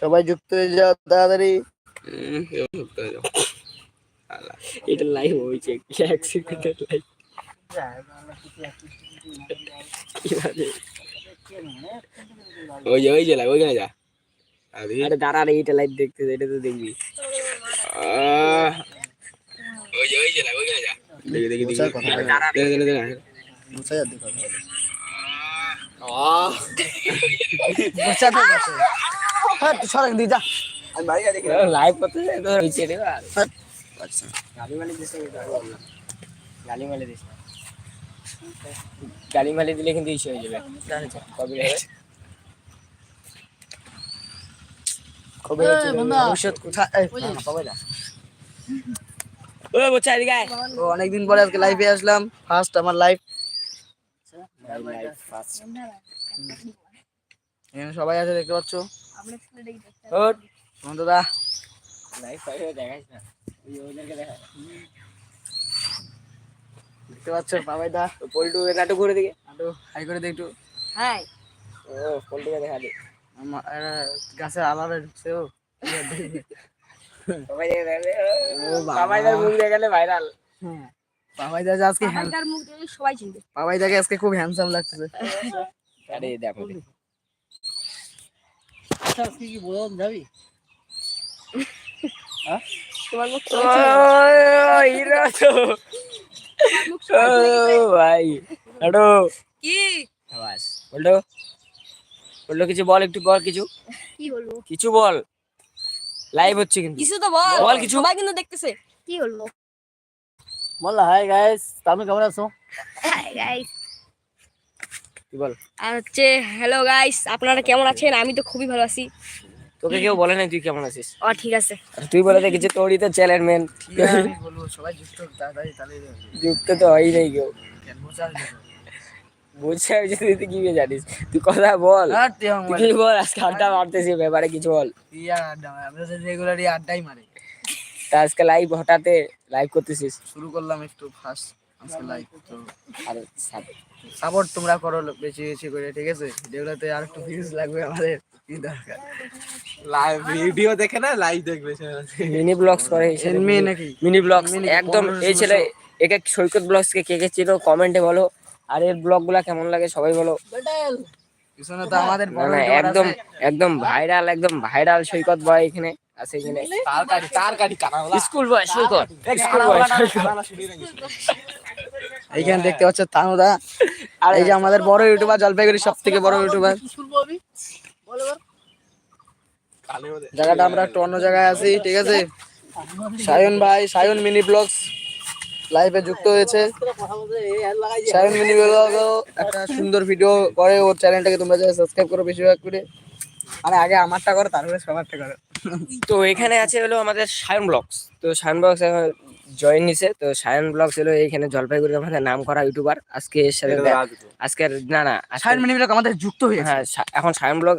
সবাই যুক্ত হয়ে যাও তাড়াতাড়ি। হয়ে যাও। এটা লাইভ হয়েছে এক সেকেন্ডের লাইভ ওই যে ওই যে ওইখানে যা। আরে। আরে দাঁড়া রে এটা লাইভ দেখতে এটা তো দেখবি। ওই যে ওই যে লাগ ওইখানে যা। দেখি তো। হ্যাঁ, তুই সরেন দি যা। আমি বাড়ি গিয়ে দেখি। লাইভ করতে যাই তো হয়েছে রে আর আচ্ছা। গালি মালি দিলে কিন্তু ইস্যু হয়ে যাবে। কবে ভবিষ্যৎ কোথায়? পাবে না। অনেকদিন পরে আজকে লাইভে আসলাম। ফার্স্ট আমার লাইভ এখানে সবাই আছে দেখতে পাচ্ছ? দেখতে পাচ্ছ বাবাই দা। পল্টু নাটক করে দিকে একটু হাই করে দে একটু। ও পল্টুকে দেখা দে। আমার গাছের আলাদা ঢুকছে ও। আজকে খুব হ্যান্ডসাম লাগছে। আরে দেখো। আচ্ছা আজকে কি বোঝান যাবি? তোমার মুখ হিরো তো। ভাই হ্যালো কি? বাস বলল বলল কিছু বল একটু বল কিছু। কি বলব? কিছু বল। লাইভ হচ্ছে কিন্তু। কিছু তো বল। বল কিছু। সবাই কিন্তু দেখতেছে। কি বলব? বললা হাই গাইস তুমি কেমন আছো? গাইস কি বল? আর হচ্ছে হ্যালো গাইস আপনারা কেমন আছেন? আমি তো খুবই ভালো আছি। তোকে কেউ বলে নাই তুই কেমন আছিস? ও ঠিক আছে। তুই বলে দেখেছি তোরই তো চ্যানেল ম্যান ঠিক আছে আমি বলব সবাই যুক্ত তাড়াতাড়ি তাহলে যুক্ত তো হয় নাই কেউ। বুঝছে আমি যদি তুই কি জানিস? তুই কথা বল। কি বল? আজকে আড্ডা মারতেছি ব্যাপারে কিছু বল। রেগুলারই আড্ডাই মারি। তা আজকে লাইভ হঠাৎ লাইভ করতেছিস। শুরু করলাম একটু ফার্স্ট আজকে লাইভ তো আর সাপোর্ট তোমরা করো বেশি বেশি করে ঠিক আছে? ভিডিওটাতে আর একটু ভিউজ লাগবে আমাদের কি দরকার? লাইভ ভিডিও দেখে না লাইভ দেখবে মিনি ব্লগস করে নাকি? মিনি ব্লগস একদম এই ছেলে একে সৈকত ব্লগস কে কে কমেন্টে বলো। আর এর ব্লগগুলা কেমন লাগে সবাই বলো। পিছনে তো আমাদের একদম একদম ভাইরাল একদম ভাইরাল সৈকত বয় এখানে আছে এখানে। তার গাড়ি তার গাড়ি কানাওয়ালা স্কুল বয় সৈকত স্কুল বয় সৈকত এইখানে দেখতে পাচ্ছ তানুদা। আর এই যে আমাদের বড় ইউটিউবার জলপাইগুড়ির সব থেকে বড় ইউটিউবার। জায়গাটা আমরা একটু অন্য জায়গায় আছি ঠিক আছে? সায়ন ভাই সায়ন মিনি ব্লগস লাইভে যুক্ত হয়েছে। সায়ন মিনি ব্লগ একটা সুন্দর ভিডিও করে ওর চ্যানেলটাকে তোমরা যারা সাবস্ক্রাইব করো বেশিরভাগ করে। আরে আগে আমারটা করো তারপরে সবারটা করো। তো এখানে আছে হলো আমাদের সায়ন ব্লগস। তো সায়ন ব্লগস জয়েন নিছে। তো সায়ন ব্লগ ছিল এইখানে জলপাইগুড়ি আমাদের নাম করা ইউটিউবার আজকে এর সাথে আজকে না না সায়ন মিনি ব্লগ আমাদের যুক্ত হয়েছে হ্যাঁ এখন Sayan blog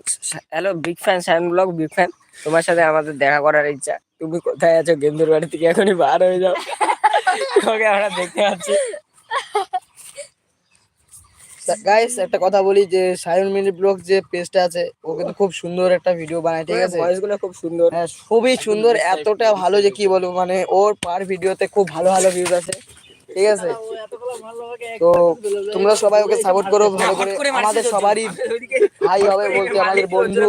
hello big fan Sayan blog big fan তোমার সাথে আমাদের দেখা করার ইচ্ছা। তুমি কোথায় আছো? গেন্দুর বাড়ি থেকে এখনই বার হয়ে যাও। ওকে আমরা দেখতে পাচ্ছি। গাইস একটা কথা বলি যে সায়ন মিনি ব্লগ যে পেজটা আছে ও কিন্তু খুব সুন্দর একটা ভিডিও বানায় ঠিক আছে? ভয়েসগুলো খুব সুন্দর। হ্যাঁ খুবই সুন্দর এতটা ভালো যে কি বলব মানে ওর পার ভিডিওতে খুব ভালো ভালো ভিউজ আছে ঠিক আছে? তো তোমরা সবাই ওকে সাপোর্ট করো ভালো করে আমাদের সবারই ভাই হবে বলতে আমাদের বন্ধু।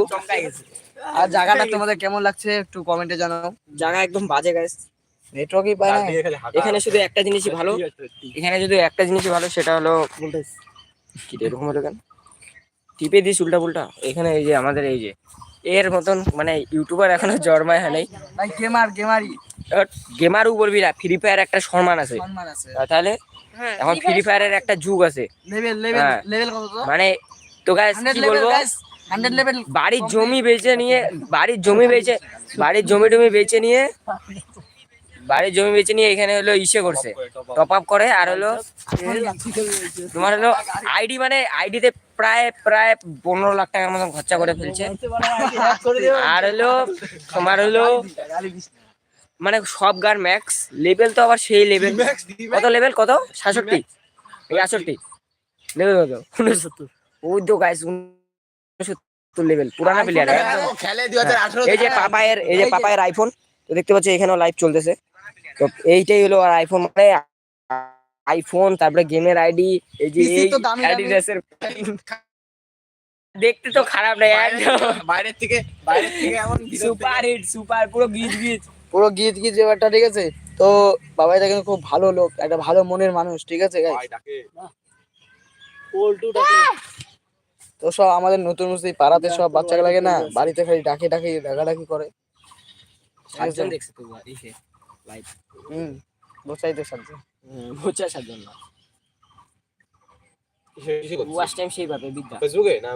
আর জায়গাটা তোমাদের কেমন লাগছে একটু কমেন্টে জানাও। জায়গা একদম বাজে গাইস নেটওয়ার্কই পায় না। এখানে শুধু একটা জিনিসই ভালো। এখানে শুধু একটা জিনিসই ভালো সেটা হলো কি এরকম হলো কেন? টিপে দিস উল্টা পুল্টা। এখানে এই যে আমাদের এই যে এর মতন মানে ইউটিউবার এখনও জন্মায় হয় নাই। ভাই গেমার গেমারই গেমারও বলবি না ফ্রি ফায়ার একটা সম্মান আছে। সম্মান আছে। আর তাহলে হ্যাঁ এখন ফ্রি ফায়ারের একটা যুগ আছে। Level level. লেভেল কত তো? মানে তো গাইস কি বলব? গাইস 100 লেভেল বাড়ির জমি বেচে নিয়ে বাড়ির জমি বেচে বাড়ির জমি টমি বেচে নিয়ে বাড়ির জমি বেচে নিয়ে এখানে হলো ইসে করছে। টপ আপ করে আর হলো তোমার হলো আইডি মানে আইডিতে প্রায় প্রায় পনেরো লাখ টাকার মতন খরচা করে ফেলছে। আর হলো তোমার হলো মানে সব গান ম্যাক্স লেভেল তো আবার সেই লেভেল কত লেভেল কত? সাতষট্টি? আটষট্টি। লেভেল কত? উনসত্তর। ওই তো গাইস লেভেল পুরানা প্লেয়ার এই যে পাপায়ের এই যে পাপায়ের আইফোন তো দেখতে পাচ্ছি এখানেও লাইভ চলতেছে। তো এইটাই হলো আর আইফোন মানে আইফোন তারপরে গেমের আইডি এই যে। অ্যাডিডাসের দেখতে তো খারাপ না বাইরের থেকে বাইরের থেকে এমন সুপার হিট সুপার পুরো গিজ গিজ। পুরো গীত গীত ব্যাপারটা ঠিক আছে? তো বাবাইদা কিন্তু খুব ভালো লোক একটা ভালো মনের মানুষ ঠিক আছে? তো সব আমাদের নতুন মুসলি পাড়াতে সব বাচ্চাকে লাগে না? বাড়িতে খালি ডাকে ডাকে ডাকাডাকি করে। সাতজন দেখছে তো লাইভ হুম বসাইতে সাথে বোঝা সাতজন না ওয়াচ টাইম সেই পাবে বিদ্যা। ফেসবুকে? না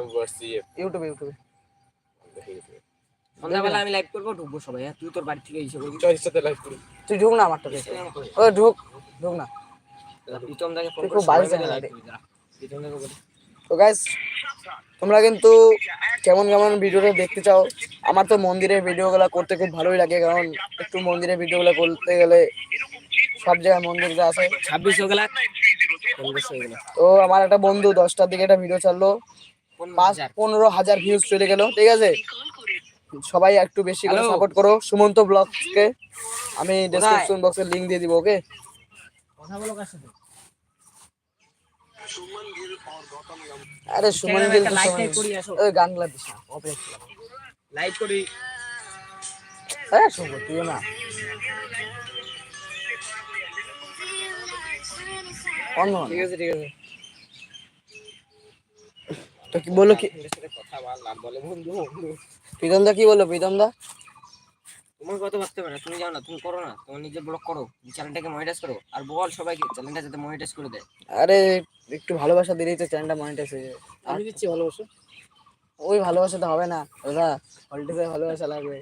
ইউটিউবে ইউটিউবে। সন্ধ্যাবেলা আমি লাইভ করব ঢুকবো সবাই। হ্যাঁ? তুই তোর বাড়ি থেকে এসে করবি চয়ের সাথে লাইভ করি। তুই ঢুক না আমারটা দেখে। ও ঢুক। ঢুক না। প্রীতম দাকে ফোন করে খুব রে। করবি দাঁড়া। প্রীতম দাকে বলি। তো গাইস তোমরা কিন্তু কেমন কেমন ভিডিওটা দেখতে চাও? আমার তো মন্দিরের ভিডিওগুলো করতে খুব ভালোই লাগে কারণ একটু মন্দিরের ভিডিওগুলো করতে গেলে সব জায়গায় মন্দির যা আছে। ছাব্বিশ তো আমার একটা বন্ধু দশটার দিকে একটা ভিডিও ছাড়লো। পাঁচ পনেরো হাজার ভিউজ চলে গেল ঠিক আছে? সবাই একটু বেশি করে? সাপোর্ট করো। সুমন্ত ব্লগসকে আমি ডেসক্রিপশন বক্সে লিংক দিয়ে দিব ওকে কথা বলো কার সাথে? আরে সুমন গিল তো সুমন। ওই গানগুলা দিস না অপেক্ষা ছিল লাইভ করি। হ্যাঁ শুভ তুইও না। অন্য ঠিক আছে ঠিক আছে। তো কি বলো কি? কথা বল আর বলে বন্ধু। প্রীতম দা কি বলল? প্রীতম দা? তোমার কথা ভাবতে পারে? তুমি যাও না তুমি করো না তোমার নিজে ব্লগ করো চ্যানেলটাকে মনিটাইজ করো আর বল সবাইকে চ্যানেলটা যাতে মনিটাইজ করে দেয়। আরে একটু ভালোবাসা দিলেই তো চ্যানেলটা মনিটাইজ হয়ে যাবে আমি দিচ্ছি ভালোবাসো। ওই ভালোবাসা তো হবে না দাদা হলটিতে ভালোবাসা লাগবে।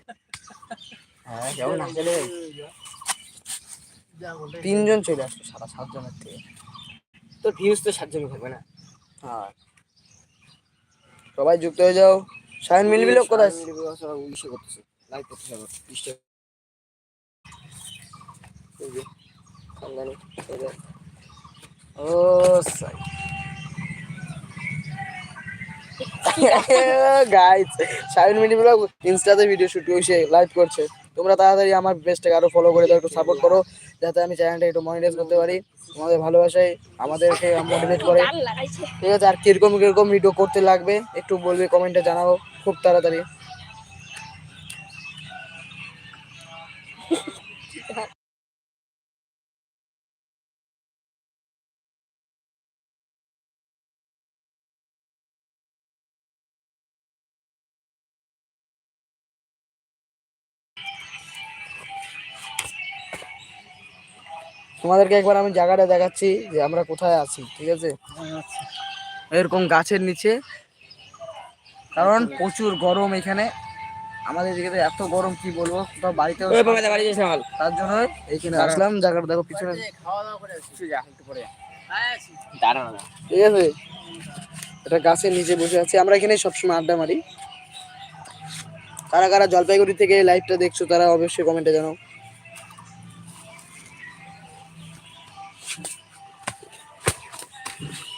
হ্যাঁ কেমন না। চলে তিনজন চলে আসবে সারা সাতজনের থেকে। তো ভিউজ তো সাতজন থাকবে না। হ্যাঁ। সবাই যুক্ত হয়ে যাও। সায়ন মিলবি লোক কোথায় সবাই করতেছে। যে, সামনে, এই যে। ও সাই। গাইস সায়ন মিনি ব্লগ ইনস্টাতে ভিডিও শুট করছে লাইভ করছে। তোমরা তাড়াতাড়ি আমার পেজটাকে আরও ফলো করে দাও একটু সাপোর্ট করো যাতে আমি চ্যানেলটা একটু মনিটাইজ করতে পারি। তোমাদের ভালোবাসায় আমাদেরকে মোটিভেট করে। ঠিক আছে আর কীরকম কীরকম ভিডিও করতে লাগবে একটু বলবে কমেন্টে জানাব খুব তাড়াতাড়ি। তোমাদেরকে একবার আমি জায়গাটা দেখাচ্ছি যে আমরা কোথায় আছি ঠিক আছে? এরকম গাছের নিচে কারণ প্রচুর গরম এখানে। আমাদের দিকে তো এত গরম কি বলব? কোথাও বাড়িতেও ওই বাবা বাড়ি যাস না মাল তার জন্য এইখানে আসলাম জায়গাটা দেখো পিছনে দাঁড়া ঠিক আছে? এটা গাছের নিচে বসে আছি। আমরা এখানে সবসময় আড্ডা মারি। কারা কারা জলপাইগুড়ি থেকে লাইভটা দেখছ তারা অবশ্যই কমেন্টে জানাও।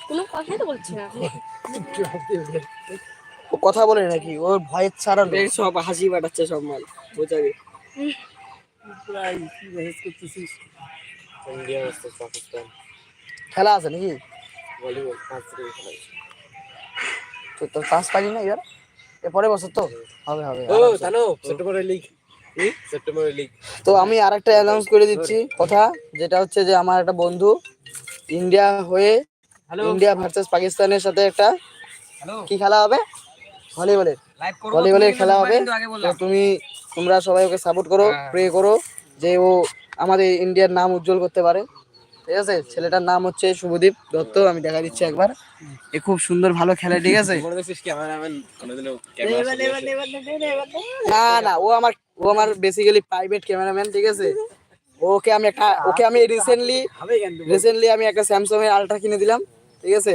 কোনো কথাই তো বলছি না। ও কথা বলে নাকি? ওর ভয়ের ছাড়া দেখ সব হাসি পাঠাচ্ছে সব মাল বোঝাবে? ইন্ডিয়া ভার্সেস পাকিস্তান খেলা আছে নাকি? ভলিবল পাঁচ থেকে খেলা তো তোর পাস পারি না এবার? এ পরে বছর তো? হবে হবে ও। জানো সেপ্টেম্বরের লিগ সেপ্টেম্বরের লিগ তো আমি আরেকটা অ্যানাউন্স করে দিচ্ছি কথা যেটা হচ্ছে যে আমার একটা বন্ধু ইন্ডিয়া হয়ে ইন্ডিয়া ভার্সেস পাকিস্তানের সাথে একটা কি খেলা হবে? ভলিবলের। লাইভ ভলিবলের খেলা হবে। তো তুমি তোমরা সবাই ওকে সাপোর্ট করো হ্যাঁ। প্রে করো যে ও আমাদের ইন্ডিয়ার নাম উজ্জ্বল করতে পারে। ঠিক আছে? ছেলেটার নাম হচ্ছে শুভদীপ দত্ত আমি দেখা দিচ্ছি একবার। এ খুব সুন্দর ভালো খেলে ঠিক আছে? দেখছিস ক্যামেরাম্যান কোনোদিনও ক্যামেরা না না ও আমার ও আমার বেসিক্যালি প্রাইভেট ক্যামেরাম্যান ঠিক আছে? ওকে আমি একটা ওকে আমি রিসেন্টলি রিসেন্টলি আমি একটা স্যামসাং এর আলট্রা কিনে দিলাম ঠিক আছে?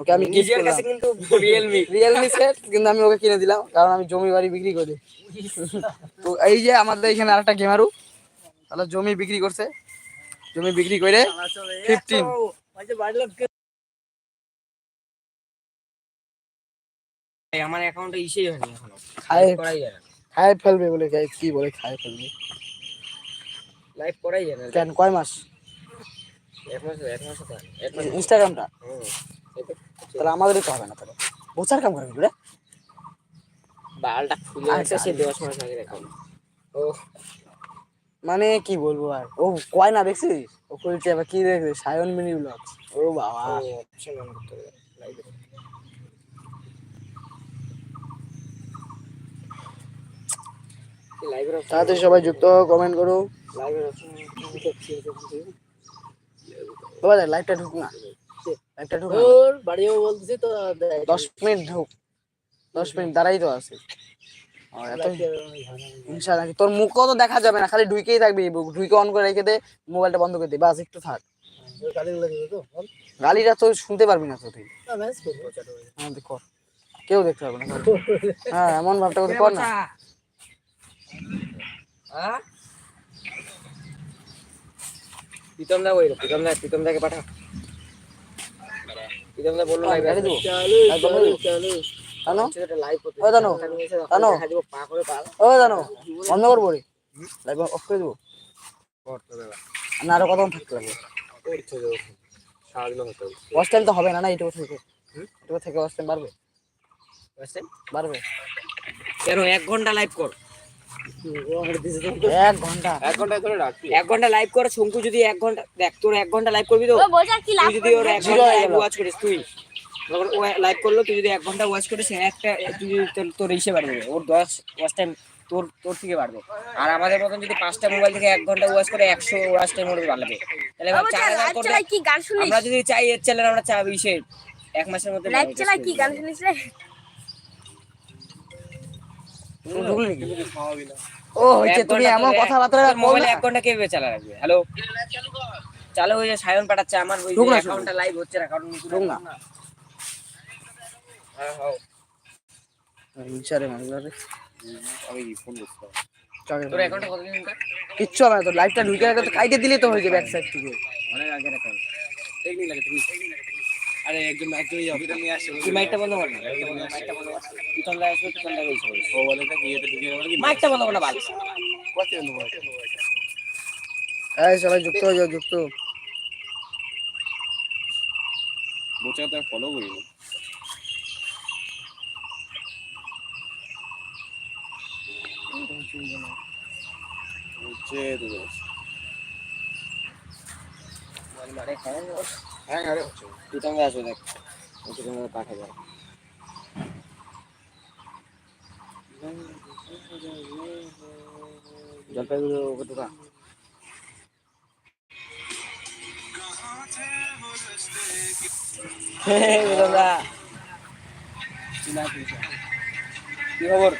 ওকে আমি নিজের কাছে কিন্তু রিয়েলমি রিয়েলমি সেট কিন্তু আমি ওকে কিনে দিলাম কারণ আমি জমি বাড়ি বিক্রি করি। তো এই যে আমাদের এখানে আরেকটা গেমারু তাহলে জমি বিক্রি করছে। জমি বিক্রি করে ফিফটিন আমার অ্যাকাউন্টে ইসেই হয়নি এখনও। খায় করাই যায় খায় ফেলবে বলে কি বলে খায় ফেলবে। লাইভ করাই যায় কেন কয় মাস? এক মাস এক মাস ইনস্টাগ্রামটা। তাহলে আমাদেরই তো হবে না তাহলে। বোচার কাম করে রে। বালটা আচ্ছা, আছে সে দশ মাস অ্যাকাউন্ট ও মানে কি বলব আর? ও কয় না দেখছিস? ও খুলছে আবার কি দেখছিস সায়ন মিনি ব্লগস ও বাবা। তাড়াতাড়ি সবাই যুক্ত কমেন্ট করো। বাবা লাইভটা ঢুক না। লাইভটা ঢুক ওর বাড়িও বলতেছি তো দশ মিনিট ঢুক। দশ মিনিট দাঁড়াই তো আছে। ইনশাআল্লাহ। তোর মুখও তো দেখা যাবে না খালি ঢুকেই থাকবি ঢুকে অন করে রেখে দে মোবাইলটা বন্ধ করে দে বাস একটু থাক। গালিটা তো শুনতে পারবি না তো তুই। হ্যাঁ কর। কেউ দেখতে পারবে না হ্যাঁ এমন ভাবটা করে কর না। হ্যাঁ? প্রীতম দা ওই প্রীতম দা প্রীতম দাকে পাঠা প্রীতম বলল লাইভ গাড়ি দেবো। লাইভ বন্ধ করে দেবো। লাইভ করতে ও জানো জানো। দেখা পা করে পা ও জানো বন্ধ করব রে। লাইভ অফ করে দেবো। করতে দেবা। না আরও কতক্ষণ থাকতে লাগবে? করতে দেবো। সারাদিন হতে হবে ওয়াশ টাইম তো হবে না না এইটুকু থেকে। এইটুকু থেকে ওয়াশ টাইম বাড়বে। বাড়বে। কেন এক ঘণ্টা লাইভ কর। এক ঘণ্টা। এক ঘন্টায় ধরে রাখি এক ঘণ্টা লাইভ কর শঙ্কু যদি এক ঘণ্টা দেখ তোর এক ঘণ্টা লাইভ করবি তো? আর তুই যদি ওর এক ঘণ্টা ওয়াচ করিস তুই। ও লাইভ করল তুই যদি এক ঘণ্টা ওয়াচ করিস একটা তুই যদি তোর- ইসে বাড়বে। ওর দশ ওয়াচ টাইম তোর তোর থেকে বাড়বে। আর আমাদের মতন যদি পাঁচটা মোবাইল থেকে এক ঘণ্টা ওয়াচ করে একশো ওয়াচ টাইম ওর বাড়বে। তাহলে চার হাজার করলে আমরা যদি চাই এর চ্যানেল আমরা চাই ইসে এক মাসের মধ্যে লাইভ চালাই কি? গান শুনিস রে? তুমি ঢুকলি নাকি? ও হয়েছে তুমি এমন কথাবার্তা মোবাইলে এক ঘণ্টা কীভাবে চালা রাখবে? হ্যালো চালু হয়ে সায়ন পাঠাচ্ছে আমার ওই না, অ্যাকাউন্টটা লাইভ হচ্ছে না কারণ ঢুক না। হ্যাঁ হ্যাঁ ইনসারে মারলারে আমি ফোন করতে তোর অ্যাকাউন্টে কিচ্ছু হবে না তো লাইভটা ঢুকে রাখে তো কাইটে দিলে তো হয়ে যাবে এক সাইড থেকে। অনেক আগের অ্যাকাউন্ট টেকনিক লাগে টেকনিক আরে একজন একজনই যাবে এটা নিয়ে আসছে তুই মাইকটা বন্ধ কর না। মাইকটা বন্ধ কর। আসবে পিছন লাগে এসে ও বলে এটা ইয়েতে ঢুকিয়ে গেল কি মাইকটা বন্ধ কর না বাল কত নেব এই সবাই যুক্ত হয়ে যাও যুক্ত। বোচা তো ফলো করি হচ্ছে তো মারে খায় হ্যাঁ আরে পিছন লাগে আসবে দেখ। পিছন লাগে পাঠা যায় জলপাইগুড়ি দাদা। কি খবর?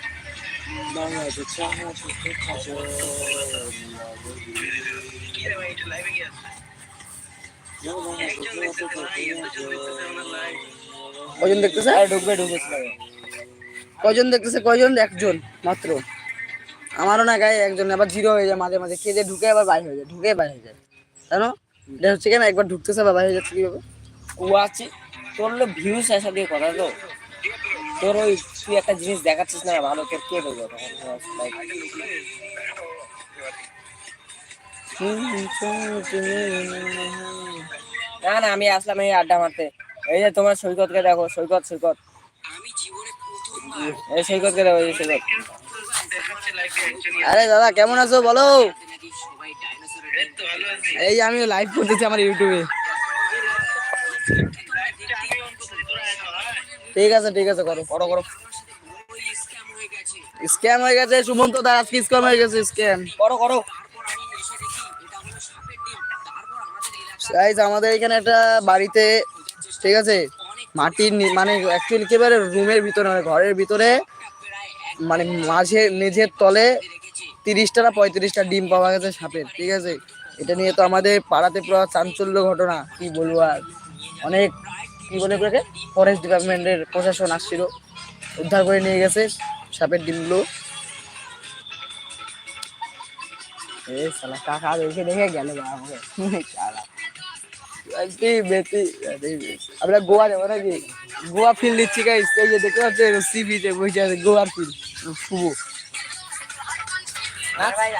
কজন দেখতেছে? আরে ঢুকবে ঢুকেছিল কজন দেখতেছে? কজন? একজন মাত্র। আমারও না গায়ে একজন আবার জিরো হয়ে যায় মাঝে মাঝে। খেয়ে দিয়ে ঢুকে আবার বাইরে হয়ে যায় ঢুকে বাইরে হয়ে যায়। জানো? এটা হচ্ছে কেন একবার ঢুকতেছে আবার বাইরে হয়ে যাচ্ছে কীভাবে? কুয়াছি তোর হলো ভিউস আসা দিয়ে কথা তো। তোর ওই তুই একটা জিনিস দেখাচ্ছিস না ভালো তোর কে? Like, না না, আমি আসলাম এই আড্ডা মারতে। এই যে তোমার সৈকতকে দেখো, সৈকত সৈকত। এই সৈকতকে দেখো, এই সৈকত। আরে দাদা, কেমন আছো বলো? এই আমি লাইভ করতেছি আমার ইউটিউবে ঠিক আছে ঠিক আছে, করো করো করো। স্ক্যাম হয়ে গেছে, সুমন্ত দা আজকে স্ক্যাম হয়ে গেছে স্ক্যাম করো করো। গাইজ আমাদের এখানে একটা বাড়িতে, ঠিক আছে? মাটির মানে অ্যাকচুয়ালি একেবারে রুমের ভিতরে মানে ঘরের ভিতরে মানে মাঝে মেঝের তলে তিরিশটা না পঁয়ত্রিশটা ডিম পাওয়া গেছে সাপের, ঠিক আছে? এটা নিয়ে তো আমাদের পাড়াতে পুরো চাঞ্চল্য ঘটনা, কি বলব আর? অনেক, কি বলে ওটাকে? ফরেস্ট ডিপার্টমেন্টের প্রশাসন আসছিল, উদ্ধার করে নিয়ে গেছে সাপের ডিমগুলো। এই শালা কাকা দেখে দেখে গেল বা আমরা গোয়া যাব নাকি? গোয়া ফিল দিচ্ছি গাইস এই যে দেখতে পাচ্ছেন সি বিচে বসে আছে গোয়ার ফিল শুভ। আগাই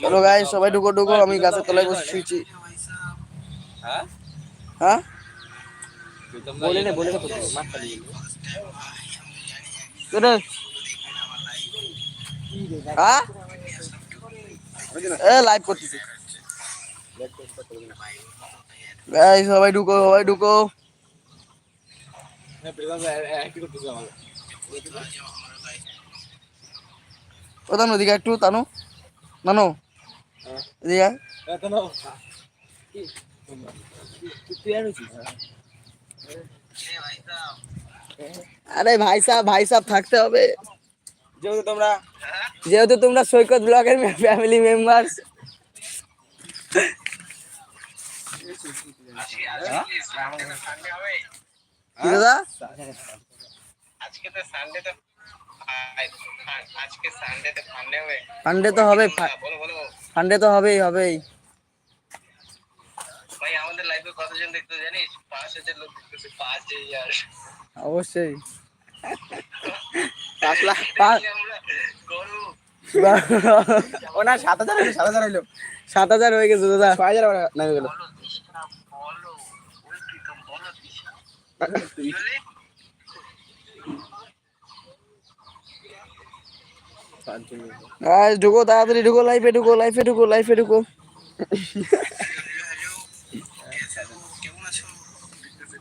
চলো গাইস সবাই ঢুকো ঢুকো আমি গাছের তলায় বসে শুয়েছি। হ্যাঁ? বলে নে বলে নে তো মাছ পালিয়ে হ্যাঁ? এ লাইভ করতেছি। গাইস সবাই ঢুকো সবাই ঢুকো। ও তানু এদিকে একটু তানু। নানু এদিকে আরে ভাই সাহেব ভাই সাহেব থাকতে হবে। যেহেতু তোমরা যেহেতু তোমরা সৈকত ব্লগের ফ্যামিলি মেম্বার্স দাদা আজকে সানডে তো আজকে সানডে তো ফান্ডে হবে ফান্ডে তো হবে বলো বলো। ফান্ডে তো হবেই হবেই। ভাই আমাদের লাইভে কতজন দেখতে জানিস পাঁচ হাজার লোক দেখতেছে পাঁচ হাজার অবশ্যই। ও না সাত হাজার সাত হাজার হইল। সাত হাজার হয়ে গেছে দাদা। ছয় হাজার নামে গেল। ঢুকো তাড়াতাড়ি ঢুকো লাইফে ঢুকো লাইফে ঢুকো লাইফে ঢুকো।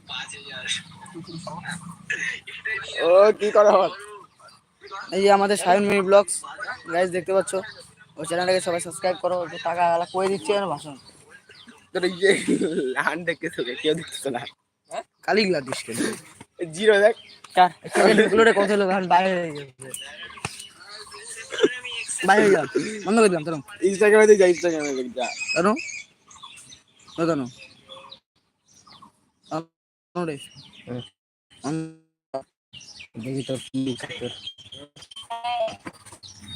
পাঁচ ও কি করো এই যে আমাদের সায়ন মিনি ব্লগস গাইজ দেখতে পাচ্ছ? ওই চ্যানেলটাকে সবাই সাবস্ক্রাইব করো টাকা আলা করে দিচ্ছে ভাষণ। তোর ইয়ে হান দেখতে তোকে কেউ দেখতেছে না। কালি গ্লা দিস কেন? জিরো দেখ। কার? রে কত লোক বাইরে হয়ে গেছে। বাইরে হয়ে বন্ধ করে দিলাম তরুণ ইনস্টাগ্রামে যা ইনস্টাগ্রামে যা। তরুণ ও তরুণ তরুণ রে দেখি তোর কি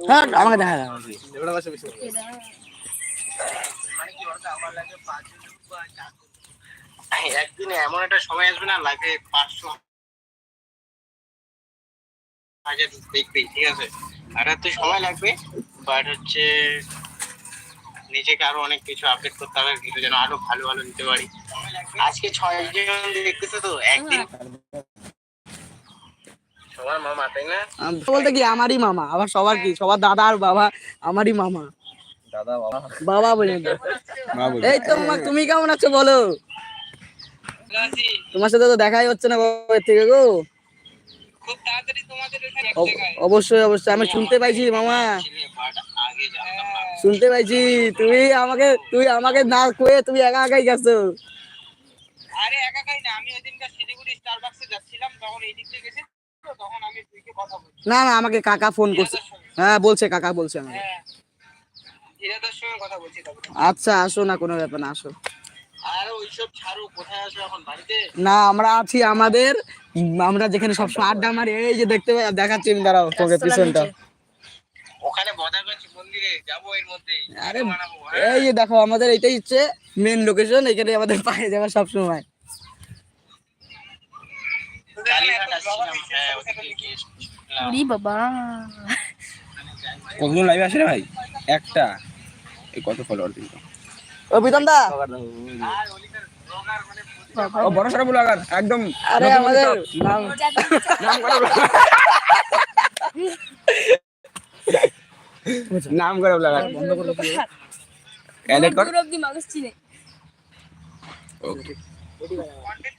চারজন একদিনে এমন একটা সময় আসবে না লাগে পাঁচশো হাজার দেখবেই ঠিক আছে? আর একটু সময় লাগবে বাট হচ্ছে নিজেকে আরও অনেক কিছু আপডেট করতে হবে ভিডিও যেন আরও ভালো ভালো নিতে পারি। আজকে ছয় জন দেখতেছে তো একদিন সবার মামা তাই না আম- বলতে কি আমারই মামা আবার সবার কি? সবার দাদা আর বাবা আমারই মামা। দাদা বাবা। বাবা বলে এই তো তুমি কেমন আছো বলো? তোমার সাথে তো দেখাই হচ্ছে না কবে থেকে গো। অবশ্যই অবশ্যই আমি শুনতে পাইছি মামা। শুনতে পাইছি তুমি আমাকে তুই আমাকে না কয়ে তুমি একা একাই গেছো। আরে একা খাই না আমি ওইদিনকার শিলিগুড়ি স্টারবাক্সে যাচ্ছিলাম তখন এই দিক থেকে গেছে। তো তখন আমি তুইকে কথা বলছি না না আমাকে কাকা ফোন করছে। হ্যাঁ বলছে কাকা বলছে আমাকে। হ্যাঁ আচ্ছা আসো না কোনো ব্যাপার না আসো। আর ওইসব ছাড়ো কোথায় আসো এখন বাড়িতে? না আমরা আছি আমাদের আমরা যেখানে সবসময় আড্ডা মারি এই যে দেখতে পাই দেখাচ্ছি আমি দাঁড়াও তোকে পিছনটা। ওখানে মন্দিরে যাব এর মধ্যে। আরে হ্যাঁ? এই যে দেখো আমাদের এটাই হচ্ছে মেন লোকেশন এখানে আমাদের পায়ে যাওয়া সবসময়। কালীঘাট বাবা কতজন লাইভে আসে ভাই একটা এই কত ফলোয়ার কিন্তু ও প্রীতম দা মানে ও বড় সড়ো ব্লগার একদম আরে আমাদের নাম নাম করে ব্লগার বন্ধ করে দিও। এডিট কর মানুষ চিনে ওকে